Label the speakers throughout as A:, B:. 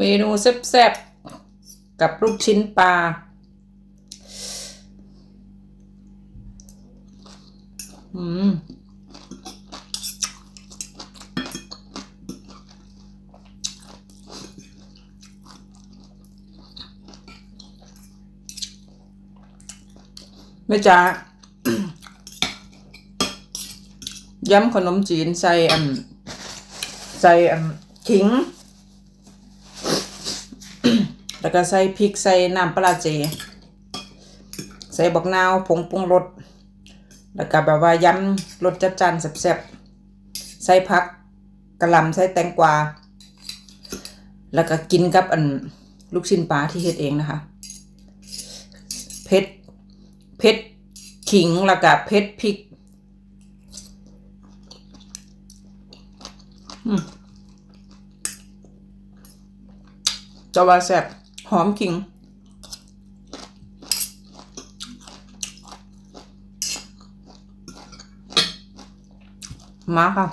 A: เมนูแซ่บๆ กับลูกชิ้นปลา อืมแม่จ๋าย้ำขนมจีนใส่อันใส่อันขิง แล้วก็ใส่พริกใส่น้ำปลาเจ ใส่บักนาวผงปรุงรสแล้วก็แบบว่าย้ำรสจัดจ้านแซ่บๆใส่ผักกระลำใส่แตงกวา แล้วก็กินกับอันลูกชิ้นปลาที่เฮ็ดเองนะคะเผ็ดเผ็ดขิงแล้วก็เผ็ดพริกจะว่าแซ่บ หอมขิง มาค่ะ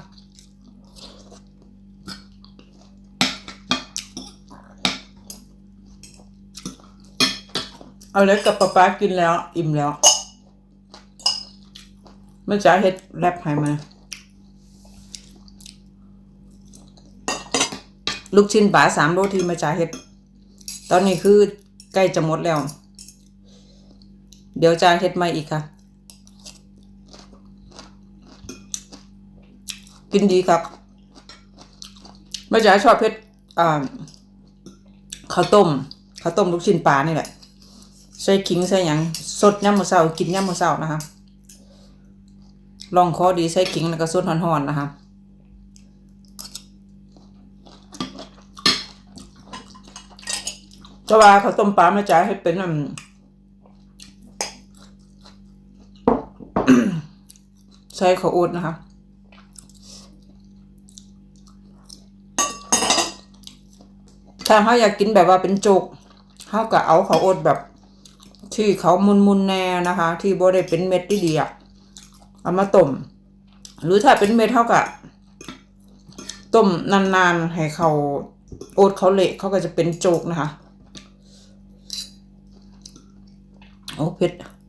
A: เอาเล็กกับป๊าป๊ากินแล้ว อิ่มแล้วแม่จ๋าเฮ็ดแรปให้มา ลูกชิ้นปลาสามโลที่แม่จ๋าเฮ็ด ตอนนี้คือใกล้จะหมดแล้ว เดี๋ยวจะเฮ็ดใหม่อีกค่ะ กินดีครับแม่จ๋าชอบเฮ็ดอ่าข้าวต้มข้าวต้มลูกชิ้นปลานี่แหละใส่ขิงใส่หยังสดย่ำมือเช้ากินย่ำมือเช้านะคะลองคอดีใส่ขิงแล้วก็สดฮ้อนๆนะคะ แต่ว่าข้าต้มปลาแม่จ๋าให้เป็นอืมใส่ข้าวโอ๊ตนะคะถ้าเขาอยากกินแบบว่าเป็นโจกเขาก็เอาข้าวโอ๊ตแบบ ที่เขามุนๆแน่นะคะ ที่บ่ได้เป็นเม็ดที่ดีอะเอามาต้มหรือถ้าเป็นเม็ดเท่ากับต้มนานๆให้เขาโอ๊ตเขาเละเขาก็จะเป็นโจกนะคะ Open.